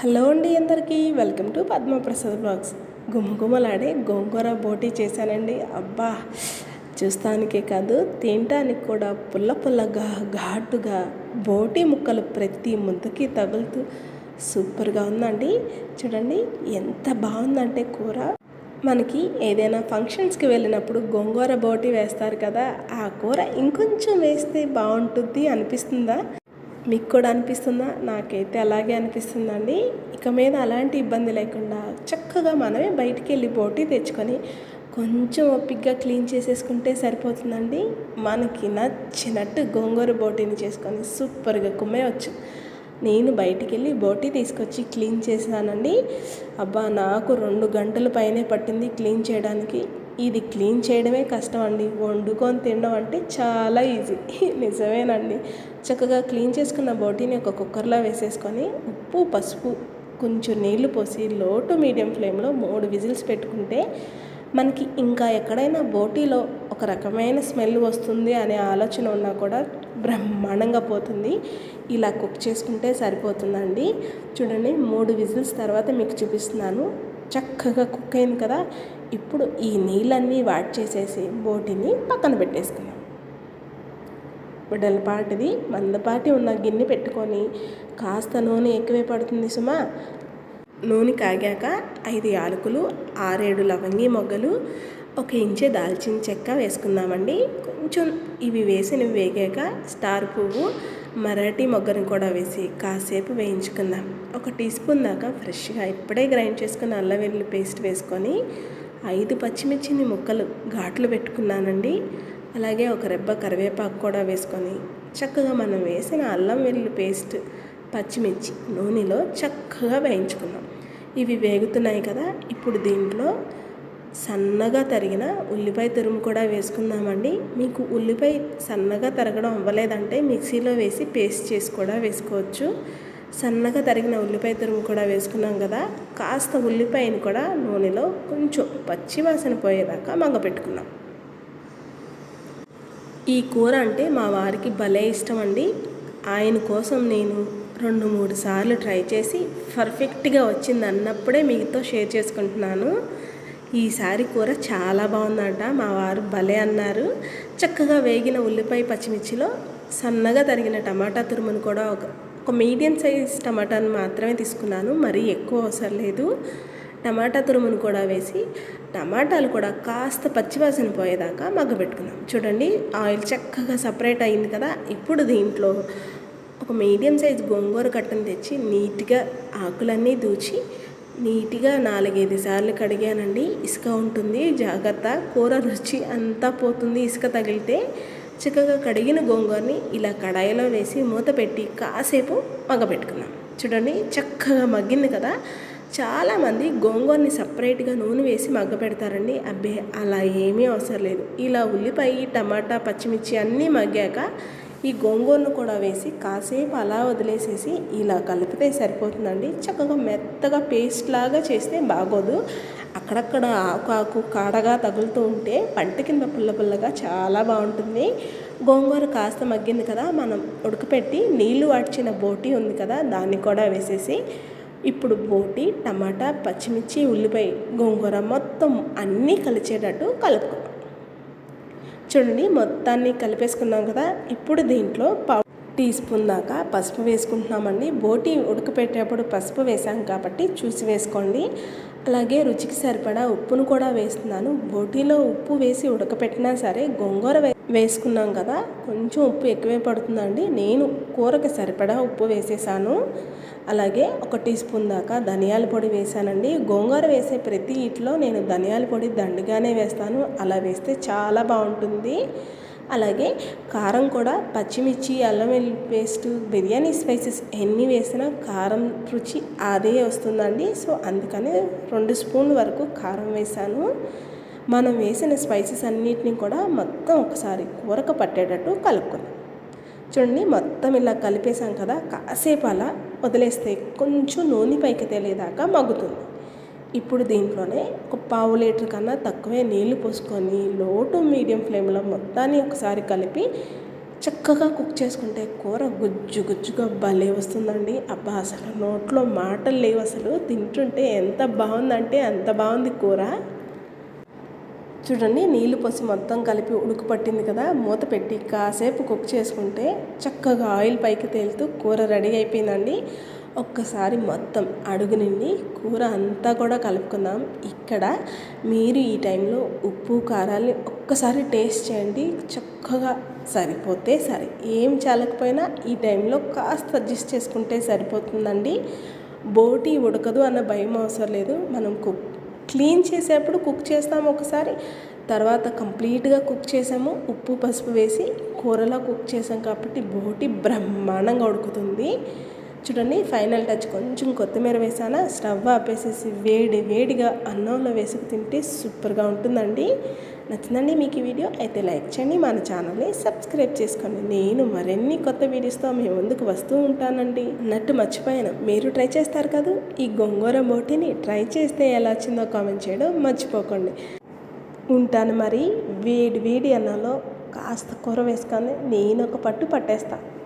Hello అండి అందరికీ. Welcome to Padmaprasad blogs. గుమగుమలాడే గోంగూర బోటీ చేశానండి. అబ్బా చూస్తానికే కాదు తినటానికి కూడా పుల్ల పుల్లగా ఘాటుగా బోటీ ముక్కలు ప్రతి ముద్దకి తగులుతూ సూపర్గా ఉందండి. చూడండి ఎంత బాగుందంటే కూర. మనకి ఏదైనా ఫంక్షన్స్కి వెళ్ళినప్పుడు గోంగూర బోటి వేస్తారు కదా ఆ కూర ఇంకొంచెం వేస్తే బాగుంటుంది అనిపిస్తుందా? మీకు కూడా అనిపిస్తుందా? నాకైతే అలాగే అనిపిస్తుందండి. ఇక మీద అలాంటి ఇబ్బంది లేకుండా చక్కగా మనమే బయటికి వెళ్ళి బోటి తెచ్చుకొని కొంచెం ఓపిక్గా క్లీన్ చేసేసుకుంటే సరిపోతుందండి. మనకి నచ్చినట్టు గోంగూర బోటీని చేసుకొని సూపర్గా కుమ్మేయచ్చు. నేను బయటికి వెళ్ళి బోటీ తీసుకొచ్చి క్లీన్ చేశానండి. అబ్బా నాకు రెండు గంటల పైనే పట్టింది క్లీన్ చేయడానికి. ఇది క్లీన్ చేయడమే కష్టం అండి వండుకొని తినడం అంటే చాలా ఈజీ. నిజమేనండి. చక్కగా క్లీన్ చేసుకున్న బోటీని ఒక కుక్కర్లో వేసేసుకొని ఉప్పు పసుపు కొంచెం నీళ్ళు పోసి లో టు మీడియం ఫ్లేమ్లో మూడు విజిల్స్ పెట్టుకుంటే మనకి ఇంకా ఎక్కడైనా బోటీలో ఒక రకమైన స్మెల్ వస్తుంది అనే ఆలోచన ఉన్నా కూడా బ్రహ్మాండంగా పోతుంది. ఇలా కుక్ చేసుకుంటే సరిపోతుందండి. చూడండి మూడు విజిల్స్ తర్వాత మీకు చూపిస్తున్నాను. చక్కగా కుక్ అయింది కదా. ఇప్పుడు ఈ నీళ్ళన్నీ వాట్ చేసేసి బోటిని పక్కన పెట్టేసుకున్నాం వెడల్పాటిది మందపాటి ఉన్న గిన్నె పెట్టుకొని కాస్త నూనె ఎక్కువే పడుతుంది సుమా. నూనె కాగాక ఐదు యాలకులు ఆరేడు లవంగి మొగ్గలు ఒక ఇంచే దాల్చిన చెక్క వేసుకుందామండి. కొంచెం ఇవి వేసిన వేగాక స్టార్ పువ్వు మరాఠీ మొగ్గను కూడా వేసి కాసేపు వేయించుకుందాం. ఒక టీ స్పూన్ దాకా ఫ్రెష్గా ఇప్పుడే గ్రైండ్ చేసుకున్న అల్లం వెల్లుల్లి పేస్ట్ వేసుకొని ఐదు పచ్చిమిర్చిని ముక్కలు ఘాట్లు పెట్టుకున్నానండి. అలాగే ఒక రెబ్బ కరివేపాకు కూడా వేసుకొని చక్కగా మనం వేసిన అల్లం వెల్లుల్లి పేస్ట్ పచ్చిమిర్చి నూనెలో చక్కగా వేయించుకున్నాం. ఇవి వేగుతున్నాయి కదా ఇప్పుడు దీంట్లో సన్నగా తరిగిన ఉల్లిపాయ తురుము కూడా వేసుకుందామండి. మీకు ఉల్లిపాయ సన్నగా తరగడం అవ్వలేదంటే మిక్సీలో వేసి పేస్ట్ చేసి కూడా వేసుకోవచ్చు. సన్నగా తరిగిన ఉల్లిపాయ తురుము కూడా వేసుకున్నాం కదా కాస్త ఉల్లిపాయని కూడా నూనెలో కొంచెం పచ్చి వాసన పోయేదాకా మగ్గపెట్టుకున్నాం. ఈ కూర అంటే మా వారికి భలే ఇష్టం అండి ఆయన కోసం నేను రెండు మూడు సార్లు ట్రై చేసి పర్ఫెక్ట్గా వచ్చింది అన్నప్పుడే మీతో షేర్ చేసుకుంటున్నాను. ఈసారి కూర చాలా బాగుందంట మా వారు భలే అన్నారు. చక్కగా వేగిన ఉల్లిపాయ పచ్చిమిర్చిలో సన్నగా తరిగిన టమాటా తురుమును కూడా ఒక ఒక మీడియం సైజ్ టమాటాను మాత్రమే తీసుకున్నాను. మరీ ఎక్కువ అవసరం లేదు. టమాటా తురుమును కూడా వేసి టమాటాలు కూడా కాస్త పచ్చివాసన పోయేదాకా మగ్గబెట్టుకున్నాం. చూడండి ఆయిల్ చక్కగా సపరేట్ అయింది కదా. ఇప్పుడు దీంట్లో ఒక మీడియం సైజ్ గోంగూర కట్టను తెచ్చి నీట్గా ఆకులన్నీ దూచి నీట్గా నాలుగైదు సార్లు కడిగానండి. ఇసుక ఉంటుంది జాగ్రత్త. కూర రుచి అంతా పోతుంది ఇసుక తగిలితే. చక్కగా కడిగిన గోంగూరని ఇలా కడాయిలో వేసి మూత పెట్టి కాసేపు మగ్గబెట్టుకున్నాం. చూడండి చక్కగా మగ్గింది కదా? చాలామంది గోంగూరని సపరేట్గా నూనె వేసి మగ్గ పెడతారండి అబ్బే అలా ఏమీ అవసరం లేదు. ఇలా ఉల్లిపాయ టమాటా పచ్చిమిర్చి అన్నీ మగ్గాక ఈ గోంగూరను కూడా వేసి కాసేపు అలా వదిలేసేసి ఇలా కలిపితే సరిపోతుందండి. చక్కగా మెత్తగా పేస్ట్ లాగా చేస్తే బాగోదు. అక్కడక్కడ ఆకు ఆకు కాడగా తగులుతూ ఉంటే పంట కింద పుల్ల పుల్లగా చాలా బాగుంటుంది. గోంగూర కాస్త మగ్గింది కదా మనం ఉడకపెట్టి నీళ్ళు వాడ్చిన బోటి ఉంది కదా దాన్ని కూడా వేసేసి ఇప్పుడు బోటి టమాటా పచ్చిమిర్చి ఉల్లిపాయ గోంగూర మొత్తం అన్నీ కలిసేటట్టు కలుపుకో. చూడండి మొత్తాన్ని కలిపేసుకున్నాం కదా ఇప్పుడు దీంట్లో పావు టీ స్పూన్ దాకా పసుపు వేసుకుంటున్నామండి. బోటి ఉడకపెట్టేటప్పుడు పసుపు వేసాం కాబట్టి చూసి వేసుకోండి. అలాగే రుచికి సరిపడా ఉప్పును కూడా వేస్తున్నాను. బోటీలో ఉప్పు వేసి ఉడకపెట్టినా సరే గోంగూర వేసుకున్నాం కదా కొంచెం ఉప్పు ఎక్కువే పడుతుందండి. నేను కూరకి సరిపడా ఉప్పు వేసేసాను. అలాగే ఒక టీ స్పూన్ దాకా ధనియాల పొడి వేసానండి. గోంగూర వేసే ప్రతి ఇంట్లో నేను ధనియాల పొడి దండిగానే వేస్తాను. అలా వేస్తే చాలా బాగుంటుంది. అలాగే కారం కూడా పచ్చిమిర్చి అల్లం వెల్లి పేస్ట్ బిర్యానీ స్పైసెస్ ఎన్ని వేసినా కారం రుచి అదే వస్తుందండి. సో అందుకని రెండు స్పూన్ల వరకు కారం వేసాను మనం వేసిన స్పైసెస్ అన్నిటిని కూడా మొత్తం ఒకసారి కూరకు పట్టేటట్టు కలుపుకుందాం. చూడండి మొత్తం ఇలా కలిపేసాం కదా కాసేపు అలా వదిలేస్తే కొంచెం నూనె పైకి తేలేదాకా మగ్గుతుంది. ఇప్పుడు దీంట్లోనే ఒక పావు లీటర్ కన్నా తక్కువే నీళ్ళు పోసుకొని లో టు మీడియం ఫ్లేమ్లో మొత్తాన్ని ఒకసారి కలిపి చక్కగా కుక్ చేసుకుంటే కూర గుజ్జు గుజ్జుగా భలే వస్తుందండి. అబ్బా అసలు నోట్లో మాటలు లేవు అసలు. తింటుంటే ఎంత బాగుందంటే అంత బాగుంది కూర. చూడండి నీళ్ళు పోసి మొత్తం కలిపి ఉడుకు పట్టింది కదా. మూత పెట్టి కాసేపు కుక్ చేసుకుంటే చక్కగా ఆయిల్ పైకి తేలుతూ కూర రెడీ అయిపోయిందండి. ఒక్కసారి మొత్తం అడుగు నిండి కూర అంతా కూడా కలుపుకుందాం. ఇక్కడ మీరు ఈ టైంలో ఉప్పు కారాలు ఒక్కసారి టేస్ట్ చేయండి. చక్కగా సరిపోతే సరే. ఏం చాలకపోయినా ఈ టైంలో కాస్త అడ్జస్ట్ చేసుకుంటే సరిపోతుందండి. బోటి ఉడకదు అన్న భయం అవసరం లేదు. మనం కుక్ క్లీన్ చేసేప్పుడు కుక్ చేస్తాము ఒకసారి. తర్వాత కంప్లీట్గా కుక్ చేసాము. ఉప్పు పసుపు వేసి కూరలో కుక్ చేసాం కాబట్టి బోటి బ్రహ్మాండంగా ఉడుకుతుంది. చూడండి ఫైనల్ టచ్ కొంచెం కొత్తిమీర వేసానా స్టవ్ ఆపేసేసి వేడి వేడిగా అన్నంలో వేసుకు తింటే సూపర్గా ఉంటుందండి. నచ్చిందండి మీకు ఈ వీడియో అయితే లైక్ చేయండి మన ఛానల్ని సబ్స్క్రైబ్ చేసుకోండి. నేను మరిన్ని కొత్త వీడియోస్తో మీ ముందుకు వస్తూ ఉంటానండి. నట్టు మర్చిపోయాను మీరు ట్రై చేస్తారు కదా? ఈ గొంగూర బోటిని ట్రై చేస్తే ఎలా వచ్చిందో కామెంట్ చేయడం మర్చిపోకండి. ఉంటాను మరి వేడి వేడి అన్నంలో కాస్త కూర వేసుకొని నేను ఒక పట్టు పట్టేస్తాను